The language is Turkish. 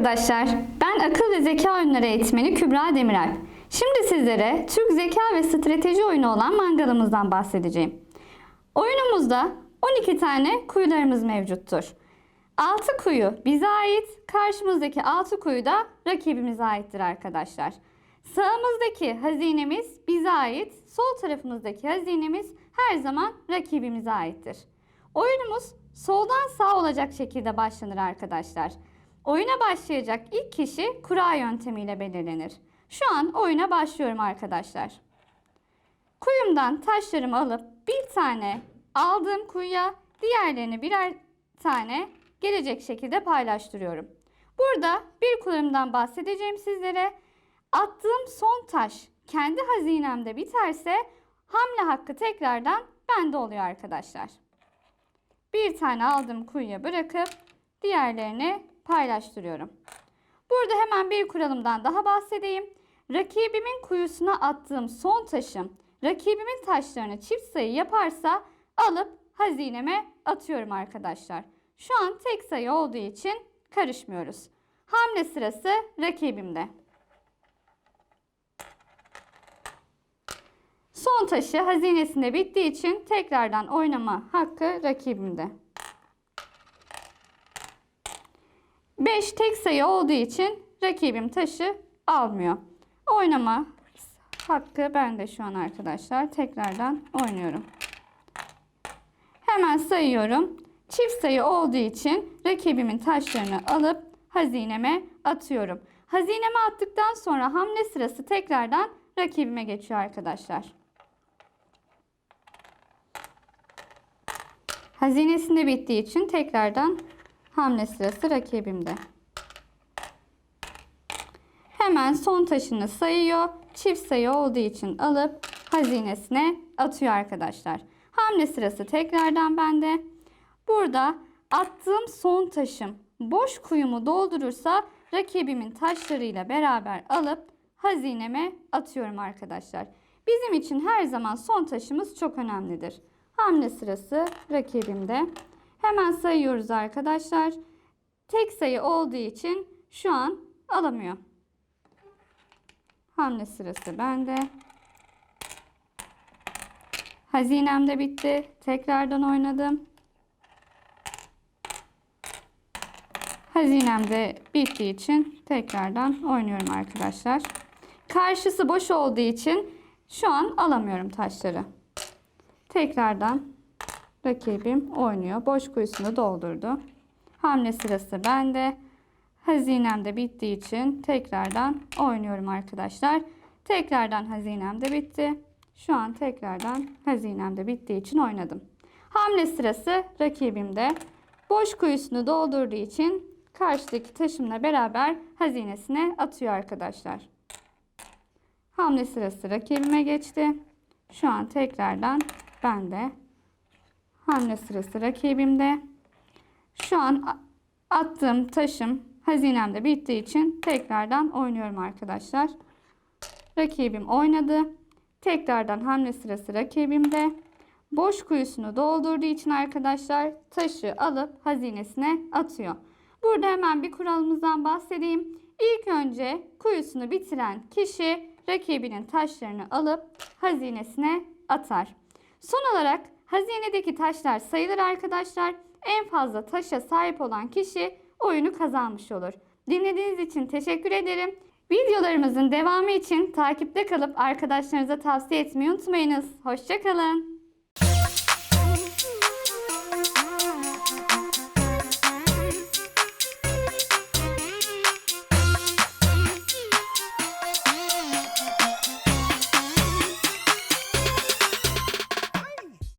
Arkadaşlar. Ben akıl ve zeka oyunları eğitmeni Kübra Demirel. Şimdi sizlere Türk zeka ve strateji oyunu olan mangalımızdan bahsedeceğim. Oyunumuzda 12 tane kuyularımız mevcuttur. 6 kuyu bize ait, karşımızdaki 6 kuyu da rakibimize aittir arkadaşlar. Sağımızdaki hazinemiz bize ait, sol tarafımızdaki hazinemiz her zaman rakibimize aittir. Oyunumuz soldan sağ olacak şekilde başlanır arkadaşlar. Oyuna başlayacak ilk kişi kura yöntemiyle belirlenir. Şu an oyuna başlıyorum arkadaşlar. Kuyumdan taşlarımı alıp bir tane aldığım kuyuya diğerlerini birer tane gelecek şekilde paylaştırıyorum. Burada bir kurumdan bahsedeceğim sizlere. Attığım son taş kendi hazinemde biterse hamle hakkı tekrardan bende oluyor arkadaşlar. Bir tane aldığım kuyuya bırakıp diğerlerini paylaştırıyorum. Burada hemen bir kuralımdan daha bahsedeyim. Rakibimin kuyusuna attığım son taşım rakibimin taşlarını çift sayı yaparsa alıp hazineme atıyorum arkadaşlar. Şu an tek sayı olduğu için karışmıyoruz. Hamle sırası rakibimde. Son taşı hazinesinde bittiği için tekrardan oynama hakkı rakibimde. 5 tek sayı olduğu için rakibim taşı almıyor. Oynama hakkı bende şu an arkadaşlar. Tekrardan oynuyorum. Hemen sayıyorum. Çift sayı olduğu için rakibimin taşlarını alıp hazineme atıyorum. Hazineme attıktan sonra hamle sırası tekrardan rakibime geçiyor arkadaşlar. Hazinesinde bittiği için tekrardan hamle sırası rakibimde. Hemen son taşını sayıyor. Çift sayı olduğu için alıp hazinesine atıyor arkadaşlar. Hamle sırası tekrardan bende. Burada attığım son taşım boş kuyumu doldurursa rakibimin taşlarıyla beraber alıp hazineme atıyorum arkadaşlar. Bizim için her zaman son taşımız çok önemlidir. Hamle sırası rakibimde. Hemen sayıyoruz arkadaşlar. Tek sayı olduğu için şu an alamıyor. Hamle sırası bende. Hazinem de bitti. Tekrardan oynadım. Hazinem de bittiği için tekrardan oynuyorum arkadaşlar. Karşısı boş olduğu için şu an alamıyorum taşları. Tekrardan rakibim oynuyor. Boş kuyusunu doldurdu. Hamle sırası bende. Hazinem de bittiği için tekrardan oynuyorum arkadaşlar. Tekrardan hazinem de bitti. Şu an tekrardan hazinem de bittiği için oynadım. Hamle sırası rakibimde. Boş kuyusunu doldurduğu için karşıdaki taşımla beraber hazinesine atıyor arkadaşlar. Hamle sırası rakibime geçti. Şu an tekrardan bende. Hamle sırası rakibimde. Şu an attığım taşım hazinemde bittiği için tekrardan oynuyorum arkadaşlar. Rakibim oynadı. Tekrardan hamle sırası rakibimde. Boş kuyusunu doldurduğu için arkadaşlar taşı alıp hazinesine atıyor. Burada hemen bir kuralımızdan bahsedeyim. İlk önce kuyusunu bitiren kişi rakibinin taşlarını alıp hazinesine atar. Son olarak hazinedeki taşlar sayılır arkadaşlar. En fazla taşa sahip olan kişi oyunu kazanmış olur. Dinlediğiniz için teşekkür ederim. Videolarımızın devamı için takipte kalıp arkadaşlarınıza tavsiye etmeyi unutmayınız. Hoşçakalın.